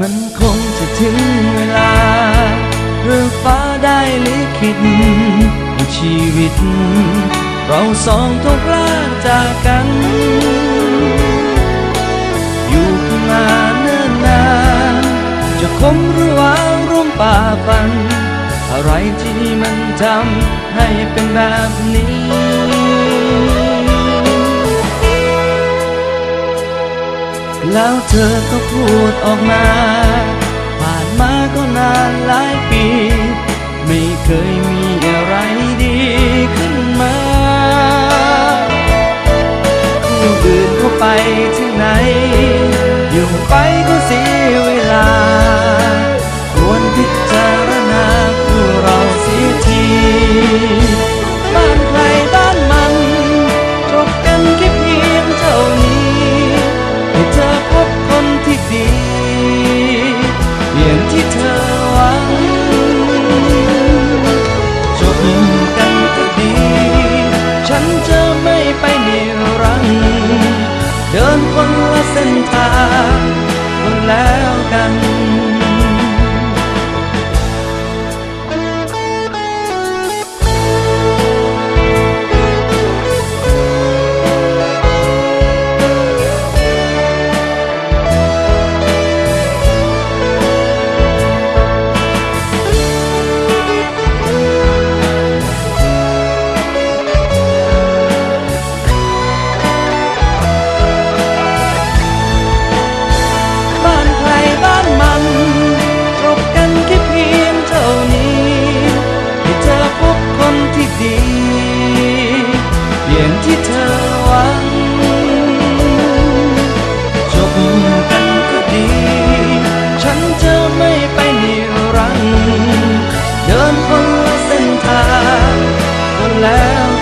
มันคงจะถึงเวลาเรื่องฟ้าได้ลิขิตชีวิต เราสองต้องพลาจากกัน อยู่ขึ้น้าเนิ่นนาน จะคมหรือหวาร่วมป่าฟัน อะไรที่มันทำให้เป็นแบบนี้ แล้วเธอก็พูดออกมา ผ่านมาก็นานหลายปี ไม่เคยมี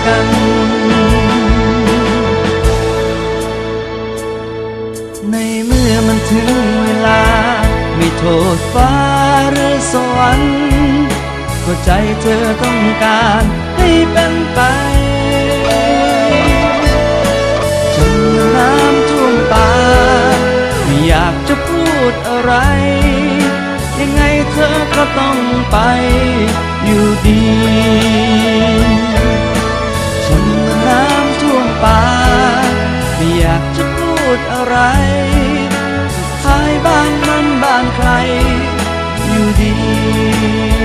กันในเมื่อมันถึงเวลา ไม่โทษฟ้าหรือสวรรค์ก็ใจเธอต้องการให้เป็นไปจนน้ำท่วมปากไม่อยากจะพูดอะไร ยังไงเธอก็ต้องไปอยู่ดี สุ